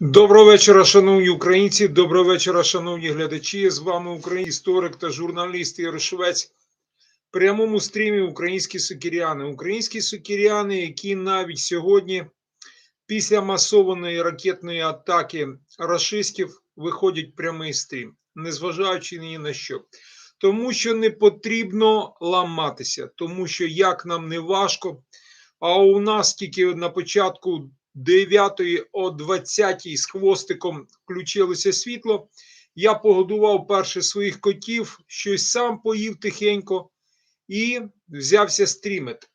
Доброго вечора, шановні українці. Доброго вечора, шановні глядачі. З вами український історик та журналіст Ігор В прямому стрімі українські сукіряни. Українські сукіряни, які навіть сьогодні, після масованої ракетної атаки рашистів, виходять прямий стрім, незважаючи ні на що. Тому що не потрібно ламатися, тому що як нам не важко. А у нас тільки на початку 9 о 20 з хвостиком включилося світло. Я погодував перше своїх котів, щось сам поїв тихенько і взявся стрімити.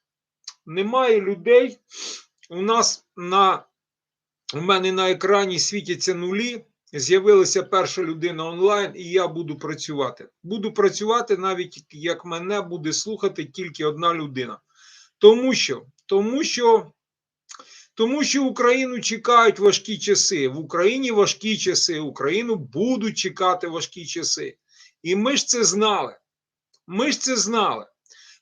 Немає людей. У нас на у мене на екрані світяться нулі. З'явилася перша людина онлайн, і я буду працювати. Буду працювати навіть як мене буде слухати тільки одна людина. Тому що, тому що тому що Україну чекають важкі часи. В Україні важкі часи. Україну будуть чекати важкі часи. І ми ж це знали. Ми ж це знали.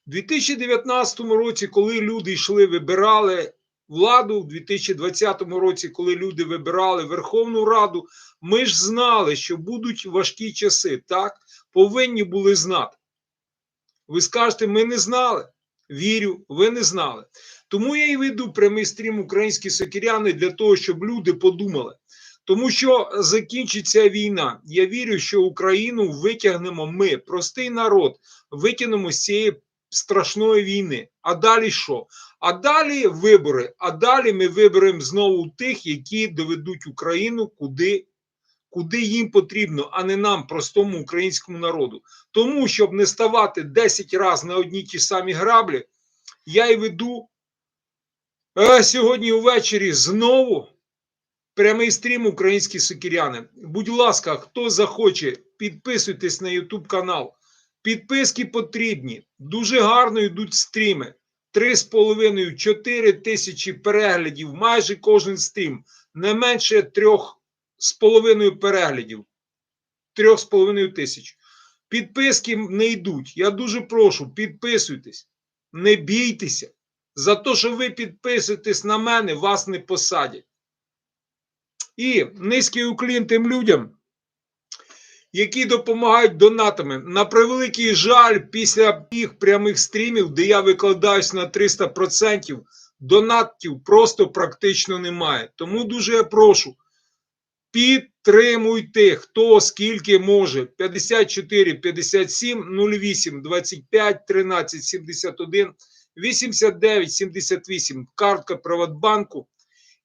У 2019 році, коли люди йшли, вибирали владу, в 2020 році, коли люди вибирали Верховну Раду, ми ж знали, що будуть важкі часи. Так, повинні були знати. Ви скажете, ми не знали. Вірю, ви не знали. Тому я і веду прямий стрім українські сокиряни для того, щоб люди подумали. Тому що закінчиться війна. Я вірю, що Україну витягнемо ми, простий народ, витягнемо з цієї страшної війни. А далі що? А далі вибори. А далі ми виберемо знову тих, які доведуть Україну куди. Куди їм потрібно, а не нам, простому українському народу. Тому, щоб не ставати 10 разів на одні ті самі граблі, я і веду сьогодні увечері знову прямий стрім українські сокіряни. Будь ласка, хто захоче, підписуйтесь на YouTube канал. Підписки потрібні. Дуже гарно йдуть стріми. 3,5-4 тисячі переглядів. Майже кожен стрім. Не менше 3,5 переглядів. 3,5 тисяч. Підписки не йдуть. Я дуже прошу, підписуйтесь. Не бійтеся. За те, що ви підписуєтесь на мене, вас не посадять. І низький уклін тим людям, які допомагають донатами. На превеликий жаль, після їх прямих стрімів, де я викладаюсь на 300%, донатів просто практично немає. Тому дуже я прошу. Підтримуйте, хто скільки може. 54 57 08 25 13 71 8978, картка Приватбанку.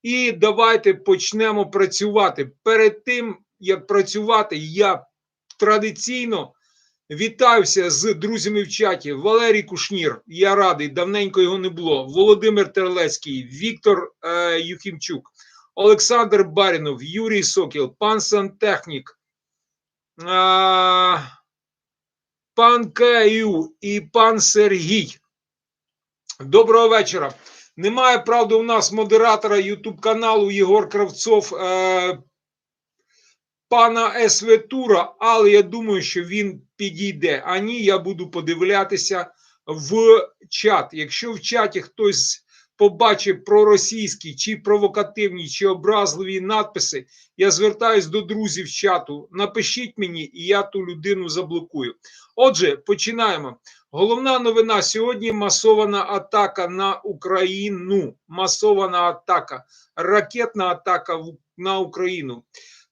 І давайте почнемо працювати. Перед тим, як працювати, я традиційно вітаюся з друзями в чаті. Валерій Кушнір, я радий, давненько його не було. Володимир Терлецький, Віктор е, Юхімчук, Олександр Барінов, Юрій Сокіл, пан Сантехнік, е, пан Каю і пан Сергій. Доброго вечора. Немає, правда, у нас модератора Ютуб каналу Єгор Кравцов е, пана СВ Тура, але я думаю, що він підійде. А ні, я буду подивлятися в чат. Якщо в чаті хтось побачить проросійські, чи провокативні, чи образливі надписи, я звертаюсь до друзів чату. Напишіть мені, і я ту людину заблокую. Отже, починаємо. Головна новина сьогодні масована атака на Україну. Масована атака, ракетна атака на Україну.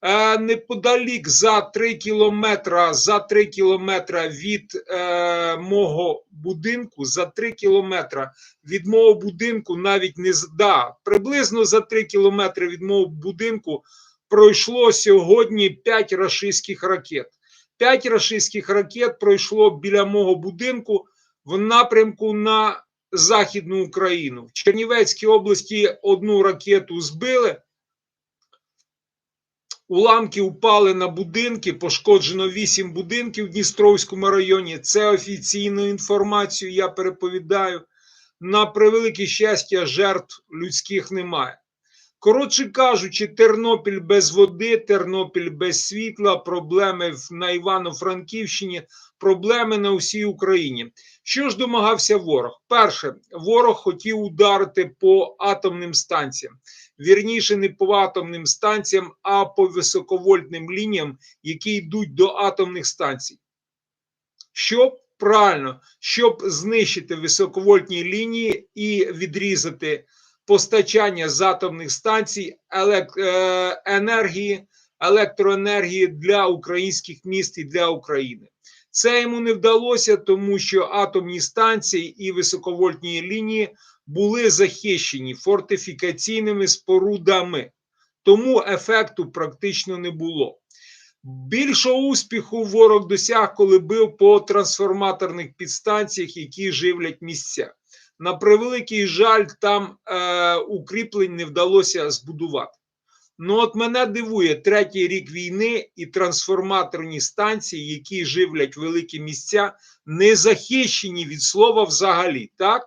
Е, неподалік за 3 кілометра за 3 кілометра від е, мого будинку, за 3 кілометра від мого будинку, навіть не да, приблизно за 3 кілометри від мого будинку пройшло сьогодні 5 рашистських ракет. П'ять рашистських ракет пройшло біля мого будинку в напрямку на Західну Україну. В Чернівецькій області одну ракету збили. Уламки упали на будинки, пошкоджено 8 будинків в Дністровському районі. Це офіційну інформацію я переповідаю. На превелике щастя, жертв людських немає. Коротше кажучи, Тернопіль без води, Тернопіль без світла, проблеми на Івано-Франківщині, проблеми на усій Україні. Що ж домагався ворог? Перше, ворог хотів ударити по атомним станціям. вірніше не по атомним станціям, а по високовольтним лініям, які йдуть до атомних станцій. Щоб правильно, щоб знищити високовольтні лінії і відрізати постачання з атомних станцій е, енергії, електроенергії для українських міст і для України. Це йому не вдалося, тому що атомні станції і високовольтні лінії були захищені фортифікаційними спорудами, тому ефекту практично не було. Більшого успіху ворог досяг, коли бив по трансформаторних підстанціях, які живлять місця. На превеликий жаль, там е, укріплень не вдалося збудувати. Ну, от мене дивує третій рік війни і трансформаторні станції, які живлять великі місця, не захищені від слова взагалі. Так?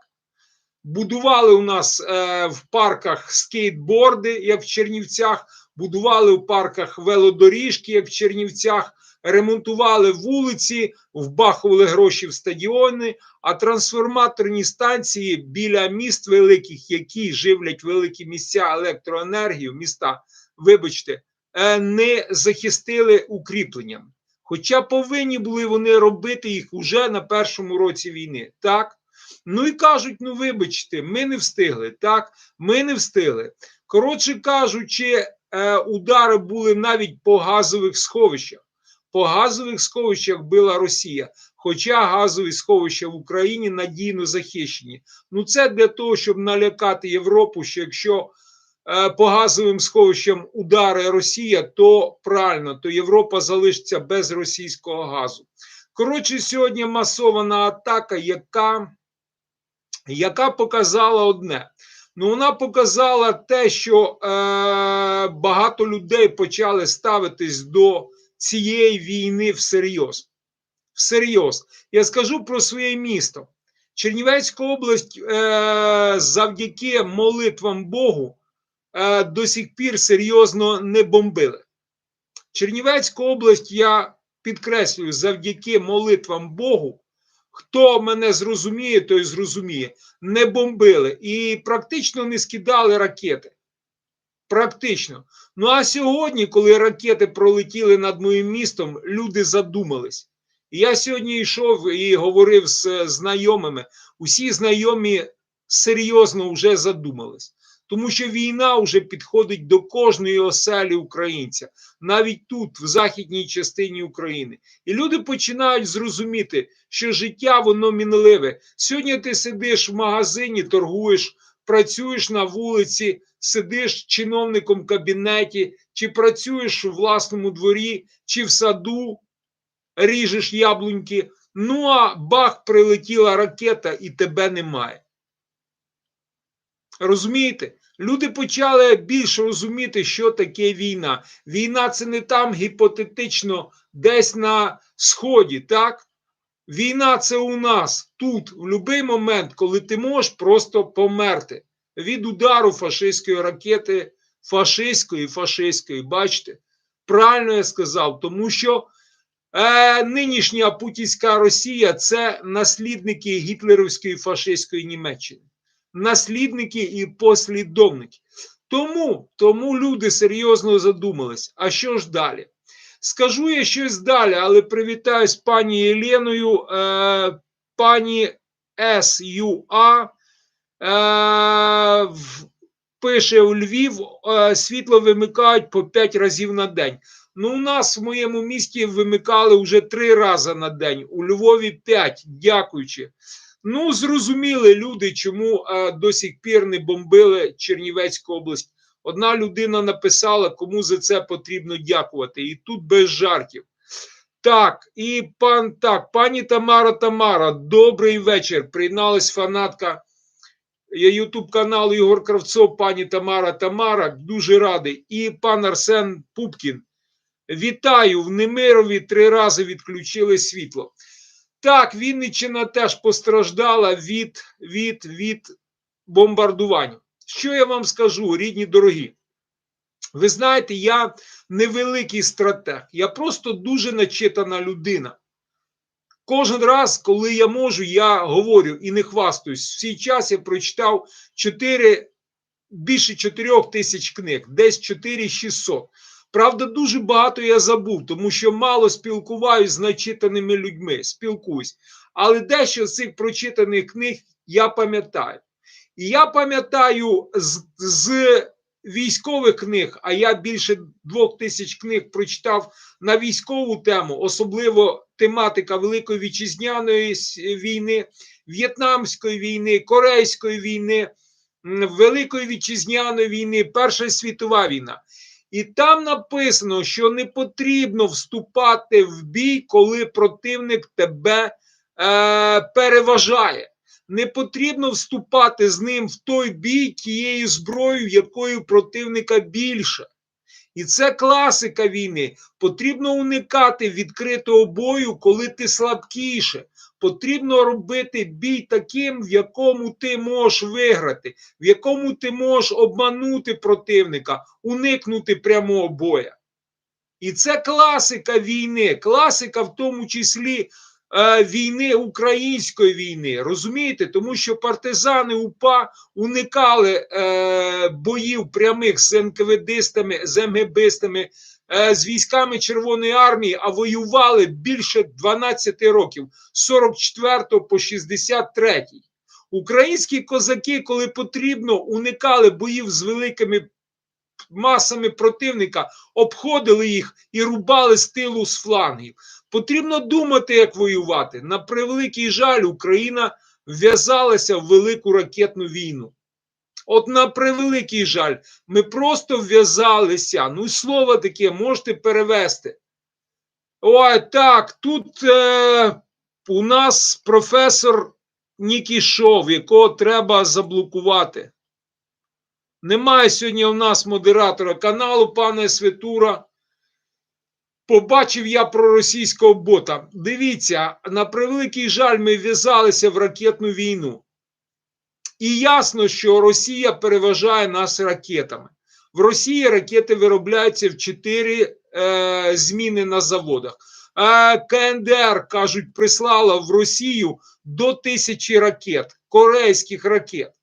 Будували у нас е, в парках скейтборди, як в Чернівцях, будували в парках велодоріжки, як в Чернівцях, ремонтували вулиці, вбахували гроші в стадіони, а трансформаторні станції біля міст великих, які живлять великі місця електроенергію, міста, вибачте, е, не захистили укріпленням. Хоча повинні були вони робити їх уже на першому році війни. Так? Ну і кажуть: ну вибачте, ми не встигли. Так, ми не встигли. Коротше кажучи, е, удари були навіть по газових сховищах. По газових сховищах била Росія, хоча газові сховища в Україні надійно захищені. Ну це для того, щоб налякати Європу, що якщо е, по газовим сховищам удари Росія, то правильно, то Європа залишиться без російського газу. Коротше, сьогодні масована атака, яка, яка показала одне. Ну, вона показала те, що е, багато людей почали ставитись до цієї війни всерйоз. Всерйоз. Я скажу про своє місто. Чернівецька область е, завдяки молитвам Богу е, до сих пір серйозно не бомбили. Чернівецьку область я підкреслюю завдяки молитвам Богу. Хто мене зрозуміє, той зрозуміє. Не бомбили і практично не скидали ракети. Практично. Ну а сьогодні, коли ракети пролетіли над моїм містом, люди задумались. Я сьогодні йшов і говорив з знайомими. Усі знайомі серйозно вже задумались. Тому що війна вже підходить до кожної оселі українця, навіть тут, в західній частині України. І люди починають зрозуміти, що життя воно мінливе. Сьогодні ти сидиш в магазині, торгуєш, працюєш на вулиці, сидиш чиновником в кабінеті, чи працюєш у власному дворі, чи в саду, ріжеш яблуньки. Ну а бах, прилетіла ракета, і тебе немає. Розумієте? Люди почали більше розуміти, що таке війна. Війна це не там гіпотетично, десь на сході, так? Війна це у нас тут, в будь-який момент, коли ти можеш просто померти від удару фашистської ракети, фашистської, фашистської, бачите? Правильно я сказав, тому що е, нинішня путінська Росія це наслідники гітлерівської фашистської Німеччини наслідники і послідовники. Тому, тому люди серйозно задумались. А що ж далі? Скажу я щось далі, але привітаю з пані Єленою, е, пані СЮА е, пише у Львів, е, світло вимикають по 5 разів на день. Ну, у нас в моєму місті вимикали вже 3 рази на день, у Львові 5, дякуючи. Ну, зрозуміли люди, чому е, до сих пір не бомбили Чернівецьку область. Одна людина написала, кому за це потрібно дякувати. І тут без жартів. Так, і пан так, пані Тамара Тамара, добрий вечір. Приєдналась фанатка Ютуб каналу Ігор Кравцов, пані Тамара Тамара. Дуже радий. І пан Арсен Пупкін. Вітаю! В Немирові три рази відключили світло. Так, Вінниччина теж постраждала від, від, від бомбардувань. Що я вам скажу, рідні дорогі? Ви знаєте, я невеликий стратег, я просто дуже начитана людина. Кожен раз, коли я можу, я говорю і не хвастаюсь. В свій час я прочитав чотири більше 4 тисяч книг, десь 4600. Правда, дуже багато я забув, тому що мало спілкуваюсь з начитаними людьми, спілкуюсь. Але дещо з цих прочитаних книг я пам'ятаю. Я пам'ятаю з, з військових книг, а я більше двох тисяч книг прочитав на військову тему, особливо тематика Великої Вітчизняної війни, В'єтнамської війни, Корейської війни, Великої Вітчизняної війни, Перша світова війна. І там написано, що не потрібно вступати в бій, коли противник тебе е, переважає. Не потрібно вступати з ним в той бій тією зброєю, якою противника більше. І це класика війни. Потрібно уникати відкритого бою, коли ти слабкіше. Потрібно робити бій таким, в якому ти можеш виграти, в якому ти можеш обманути противника, уникнути прямого боя. І це класика війни, класика в тому числі війни української війни. Розумієте? Тому що партизани УПА уникали е, боїв прямих з НКВДистами, з МГБистами, е, з військами Червоної армії, а воювали більше 12 років з 44 по 63. Українські козаки, коли потрібно, уникали боїв з великими масами противника, обходили їх і рубали з тилу з флангів. Потрібно думати, як воювати. На превеликий жаль, Україна вв'язалася в велику ракетну війну. От на превеликий жаль, ми просто вв'язалися. Ну, і слово таке можете перевести. Ой, так, тут е, у нас професор Нікішов, якого треба заблокувати. Немає сьогодні у нас модератора каналу, пане Светура. Побачив я про російського бота. Дивіться, на превеликий жаль, ми в'язалися в ракетну війну. І ясно, що Росія переважає нас ракетами. В Росії ракети виробляються в 4 е, зміни на заводах. Е, КНДР, кажуть, прислала в Росію до тисячі ракет, корейських ракет.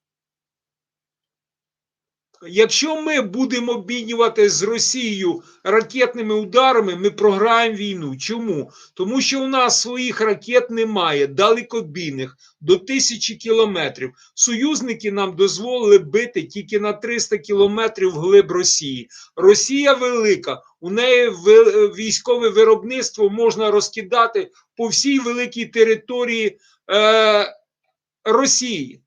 Якщо ми будемо обмінювати з Росією ракетними ударами, ми програємо війну. Чому? Тому що у нас своїх ракет немає, далекобійних до тисячі кілометрів. Союзники нам дозволили бити тільки на 300 кілометрів вглиб Росії. Росія велика, у неї військове виробництво можна розкидати по всій великій території е, Росії.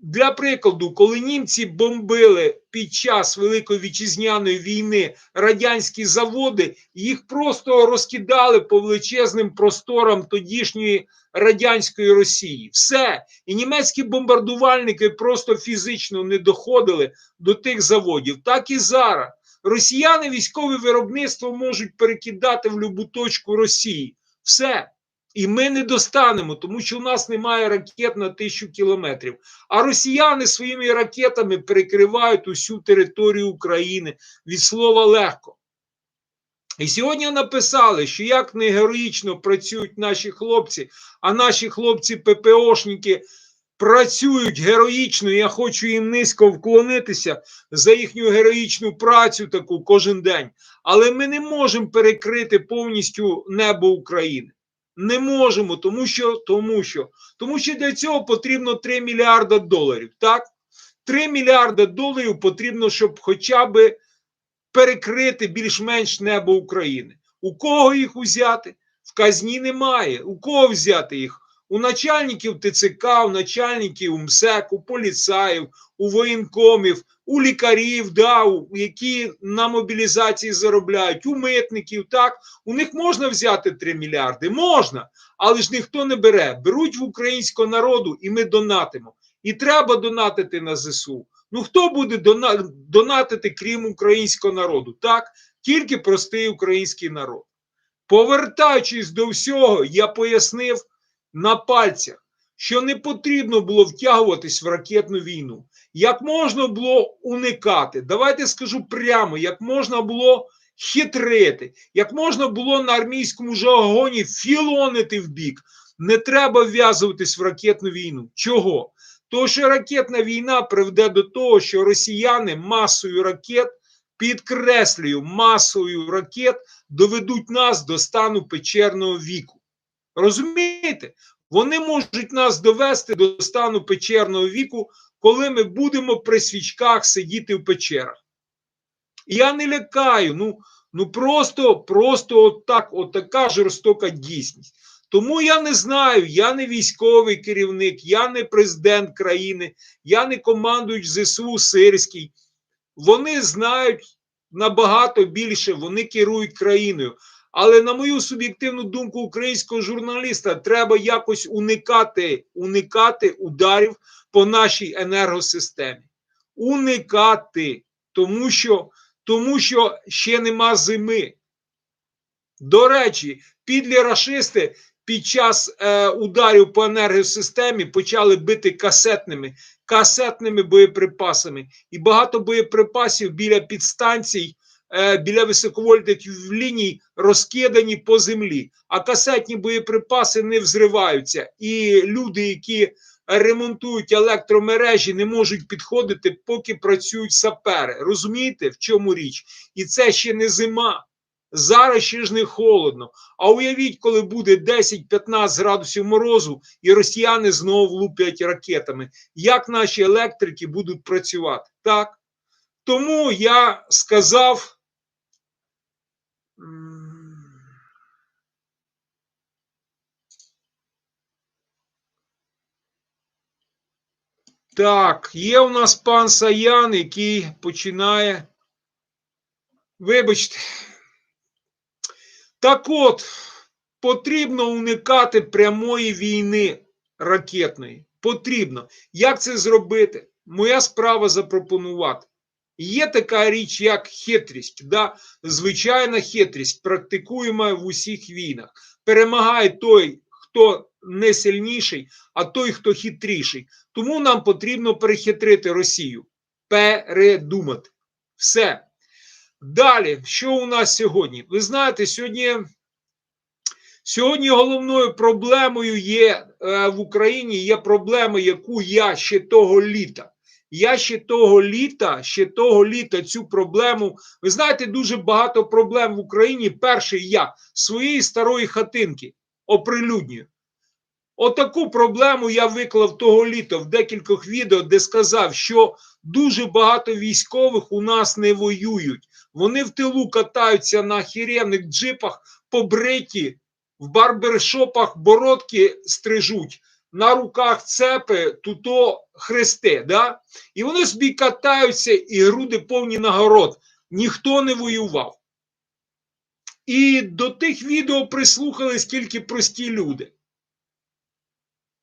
Для прикладу, коли німці бомбили під час Великої вітчизняної війни радянські заводи, їх просто розкидали по величезним просторам тодішньої радянської Росії. Все. І німецькі бомбардувальники просто фізично не доходили до тих заводів. Так і зараз. Росіяни військове виробництво можуть перекидати в любу точку Росії. Все. І ми не достанемо, тому що у нас немає ракет на тисячу кілометрів. А росіяни своїми ракетами перекривають усю територію України від слова легко. І сьогодні написали, що як не героїчно працюють наші хлопці, а наші хлопці ППОшники працюють героїчно. Я хочу їм низько вклонитися за їхню героїчну працю таку кожен день. Але ми не можемо перекрити повністю небо України. Не можемо, тому що, тому що, тому що для цього потрібно 3 мільярда доларів. Так? 3 мільярда доларів потрібно, щоб хоча б перекрити більш-менш небо України. У кого їх узяти? В казні немає. У кого взяти їх? У начальників ТЦК, у начальників МСЕК, у поліцаїв, у воєнкомів, у лікарів, да, у, які на мобілізації заробляють, у митників. Так, у них можна взяти 3 мільярди? Можна, але ж ніхто не бере. Беруть в українського народу і ми донатимо. І треба донатити на ЗСУ. Ну хто буде донатити, крім українського народу? Так, тільки простий український народ. Повертаючись до всього, я пояснив на пальцях, що не потрібно було втягуватись в ракетну війну. Як можна було уникати? Давайте скажу прямо, як можна було хитрити, як можна було на армійському жаргоні філонити в бік. Не треба вв'язуватись в ракетну війну. Чого? Тому що ракетна війна приведе до того, що росіяни масою ракет, підкреслюю, масою ракет доведуть нас до стану печерного віку. Розумієте? Вони можуть нас довести до стану печерного віку, коли ми будемо при свічках сидіти в печерах. Я не лякаю, ну, ну просто, просто отак, отака жорстока дійсність. Тому я не знаю, я не військовий керівник, я не президент країни, я не командуюч ЗСУ Сирський. Вони знають набагато більше, вони керують країною. Але на мою суб'єктивну думку українського журналіста треба якось уникати, уникати ударів по нашій енергосистемі. Уникати, тому що, тому що ще нема зими. До речі, підлі рашисти під час е, ударів по енергосистемі почали бити касетними, касетними боєприпасами. І багато боєприпасів біля підстанцій, біля високовольтних ліній розкидані по землі. А касетні боєприпаси не взриваються. І люди, які ремонтують електромережі, не можуть підходити, поки працюють сапери. Розумієте, в чому річ? І це ще не зима. Зараз ще ж не холодно. А уявіть, коли буде 10-15 градусів морозу, і росіяни знову луплять ракетами. Як наші електрики будуть працювати? Так? Тому я сказав. Так, є у нас пан Саян, який починає. Вибачте. Так от, потрібно уникати прямої війни ракетної. Потрібно. Як це зробити? Моя справа запропонувати. Є така річ, як хитрість, да? звичайна хитрість, практикуємо в усіх війнах. Перемагає той, хто не сильніший, а той, хто хитріший. Тому нам потрібно перехитрити Росію. Передумати. Все. Далі, що у нас сьогодні? Ви знаєте, сьогодні сьогодні головною проблемою є е, в Україні є проблема, яку я ще того літа. Я ще того літа, ще того літа цю проблему. Ви знаєте, дуже багато проблем в Україні. Перший я своєї старої хатинки оприлюднюю. Отаку проблему я виклав того літа в декількох відео, де сказав, що дуже багато військових у нас не воюють. Вони в тилу катаються на хіренних джипах, побриті, в барбершопах бородки стрижуть, на руках цепи, туто хрести. Да? І вони собі катаються і груди повні нагород. Ніхто не воював. І до тих відео прислухались тільки прості люди.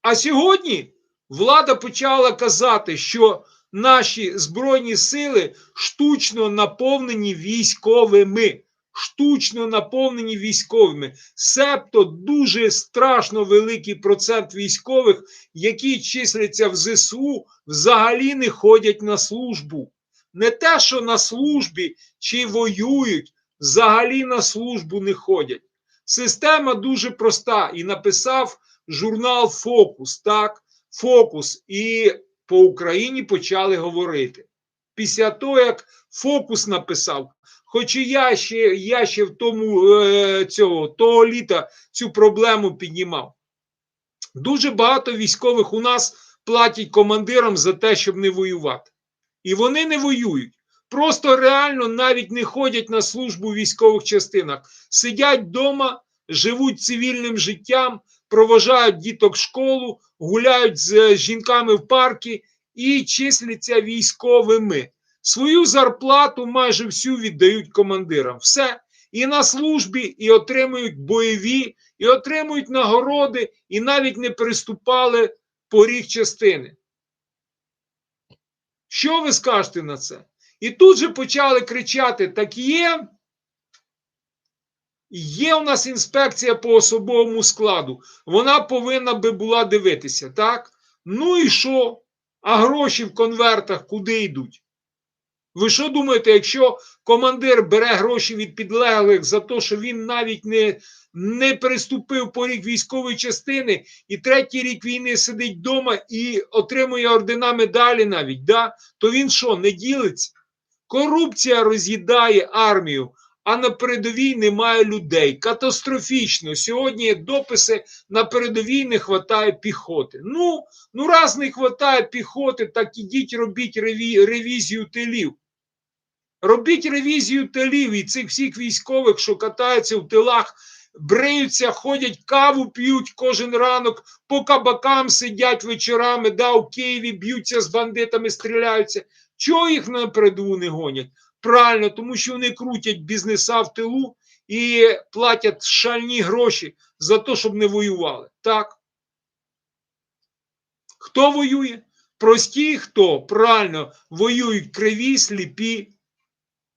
А сьогодні влада почала казати, що наші збройні сили штучно наповнені військовими. Штучно наповнені військовими, себто дуже страшно великий процент військових, які числяться в ЗСУ, взагалі не ходять на службу. Не те, що на службі чи воюють, взагалі на службу не ходять. Система дуже проста і написав журнал Фокус. Так, Фокус. І по Україні почали говорити. Після того, як Фокус написав, хоч і я ще я ще в тому е, цього того літа цю проблему піднімав. Дуже багато військових у нас платять командирам за те, щоб не воювати. І вони не воюють. Просто реально навіть не ходять на службу в військових частинах. Сидять вдома, живуть цивільним життям, проважають діток в школу, гуляють з жінками в парки і числяться військовими. Свою зарплату майже всю віддають командирам. Все. І на службі, і отримують бойові, і отримують нагороди, і навіть не приступали поріг частини. Що ви скажете на це? І тут же почали кричати: так є. Є у нас інспекція по особовому складу. Вона повинна би була дивитися, так? Ну і що? А гроші в конвертах куди йдуть? Ви що думаєте, якщо командир бере гроші від підлеглих за те, що він навіть не, не переступив поріг військової частини, і третій рік війни сидить вдома і отримує ордена медалі навіть, да? то він що, не ділиться? Корупція роз'їдає армію, а на передовій немає людей. Катастрофічно. Сьогодні дописи на передовій не вистачає піхоти. Ну, ну раз не вистачає піхоти, так ідіть робіть реві, ревізію тилів. Робіть ревізію тилів і цих всіх військових, що катаються в тилах, бриються, ходять, каву п'ють кожен ранок, по кабакам сидять вечорами, да, у Києві б'ються з бандитами, стріляються. Чого їх на передову не гонять? Правильно, тому що вони крутять бізнеса в тилу і платять шальні гроші за те, щоб не воювали. Так. Хто воює? Прості хто? Правильно, воюють криві, сліпі,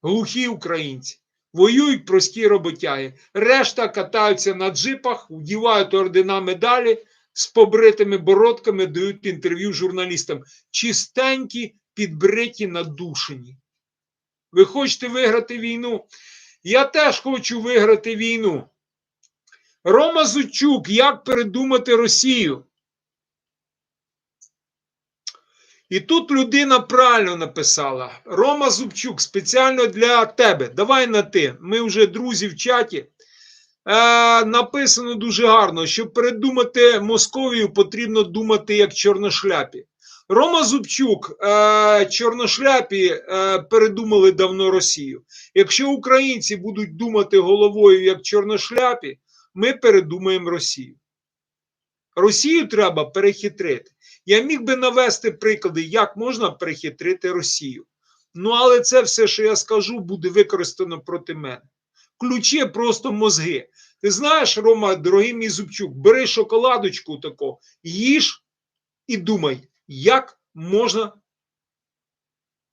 глухі українці. Воюють прості роботяги. Решта катаються на джипах, вдівають ордена медалі з побритими бородками, дають інтерв'ю журналістам. Чистенькі, підбриті, надушені. Ви хочете виграти війну? Я теж хочу виграти війну. Рома Зучук, як передумати Росію? І тут людина правильно написала. Рома Зубчук, спеціально для тебе. Давай на ти. Ми вже друзі в чаті. Е, написано дуже гарно, щоб передумати Московію, потрібно думати як чорношляпі. Рома Зубчук, е, чорношляпі е, передумали давно Росію. Якщо українці будуть думати головою як чорношляпі, ми передумаємо Росію. Росію треба перехитрити. Я міг би навести приклади, як можна перехитрити Росію. Ну, але це все, що я скажу, буде використано проти мене. Ключі просто мозги. Ти знаєш, Рома, дорогий мій Зубчук, бери шоколадочку тако, їж і думай, як можна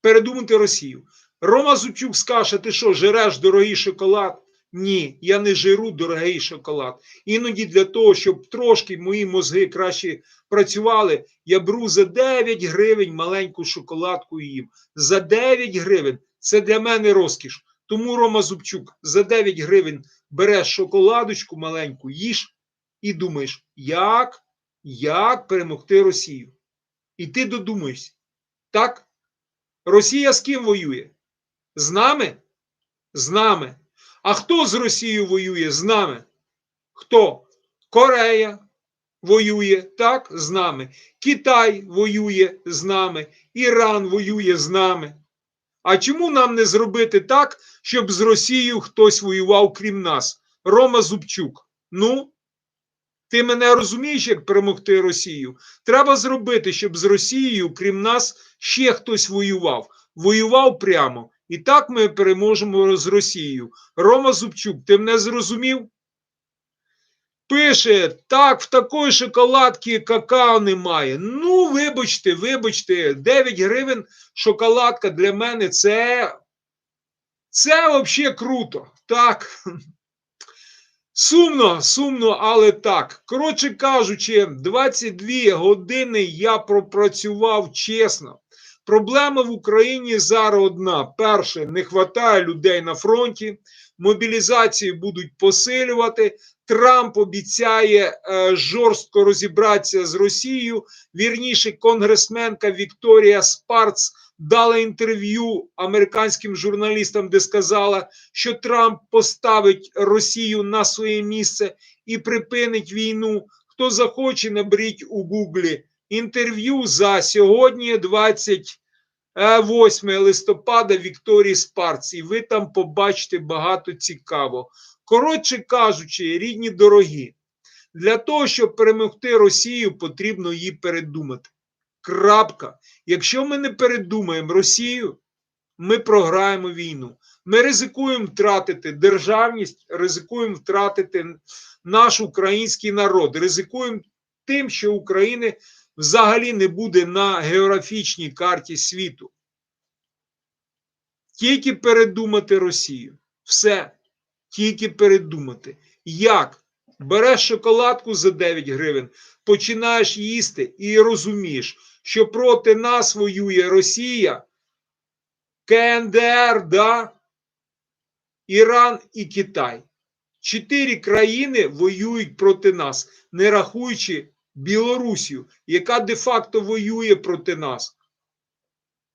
передумати Росію. Рома Зубчук скаже, ти що, жереш дорогий шоколад? Ні, я не жиру дорогий шоколад. Іноді для того, щоб трошки мої мозги краще працювали, я беру за 9 гривень маленьку шоколадку їм. За 9 гривень це для мене розкіш. Тому Рома Зубчук за 9 гривень береш шоколадочку маленьку, їж і думаєш, як, як перемогти Росію. І ти додумаєшся. Так? Росія з ким воює? З нами? З нами. А хто з Росією воює з нами? Хто? Корея воює, так, з нами. Китай воює з нами, Іран воює з нами. А чому нам не зробити так, щоб з Росією хтось воював крім нас? Рома Зубчук. Ну, ти мене розумієш, як перемогти Росію? Треба зробити, щоб з Росією, крім нас, ще хтось воював. Воював прямо. І так ми переможемо з Росією. Рома Зубчук, ти мене зрозумів? Пише, так, в такої шоколадки какао немає. Ну, вибачте, вибачте, 9 гривень шоколадка для мене це. Це взагалі круто. Так. Сумно, сумно, але так. Коротше кажучи, 22 години я пропрацював чесно. Проблема в Україні зараз одна: перше, не вистачає людей на фронті, мобілізації будуть посилювати. Трамп обіцяє е, жорстко розібратися з Росією. Вірніше, конгресменка Вікторія Спарц дала інтерв'ю американським журналістам, де сказала, що Трамп поставить Росію на своє місце і припинить війну. Хто захоче, наберіть у Гуглі інтерв'ю за сьогодні, 28 листопада, Вікторії Спарц. І ви там побачите багато цікавого. Коротше кажучи, рідні дорогі, для того, щоб перемогти Росію, потрібно її передумати. Крапка. Якщо ми не передумаємо Росію, ми програємо війну. Ми ризикуємо втратити державність, ризикуємо втратити наш український народ, ризикуємо тим, що України взагалі не буде на географічній карті світу. Тільки передумати Росію. Все. Тільки передумати. Як? Береш шоколадку за 9 гривень, починаєш їсти і розумієш, що проти нас воює Росія, КНДР, да, Іран і Китай. Чотири країни воюють проти нас, не рахуючи Білорусію, яка де-факто воює проти нас.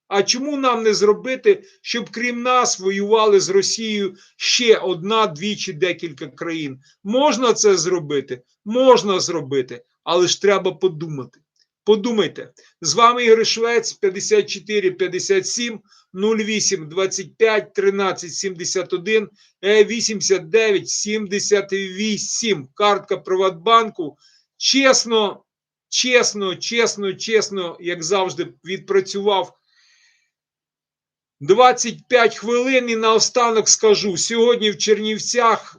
А чому нам не зробити, щоб крім нас воювали з Росією ще одна, дві чи декілька країн? Можна це зробити? Можна зробити, але ж треба подумати. Подумайте, з вами Ігор Швець 54 57 08 25 13 71 89 78. Картка Приватбанку. Чесно, чесно, чесно, чесно, як завжди, відпрацював. 25 хвилин і наостанок скажу: сьогодні в Чернівцях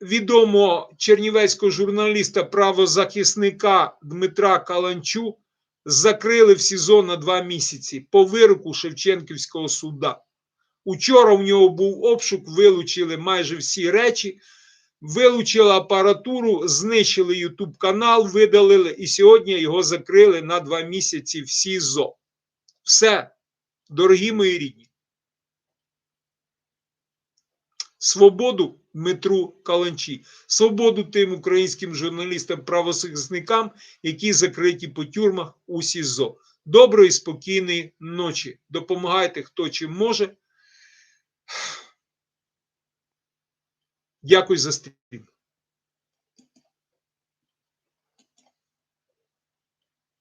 відомого чернівецького журналіста правозахисника Дмитра Каланчу закрили в СІЗО на два місяці по вироку Шевченківського суда. Учора в нього був обшук, вилучили майже всі речі, вилучили апаратуру, знищили Ютуб канал, видалили, і сьогодні його закрили на два місяці в СІЗО. Все, дорогі мої рідні. Свободу Дмитру Каланчі, свободу тим українським журналістам-правозахисникам, які закриті по тюрмах у СІЗО. Доброї, спокійної ночі. Допомагайте, хто чим може. Дякую за стрім.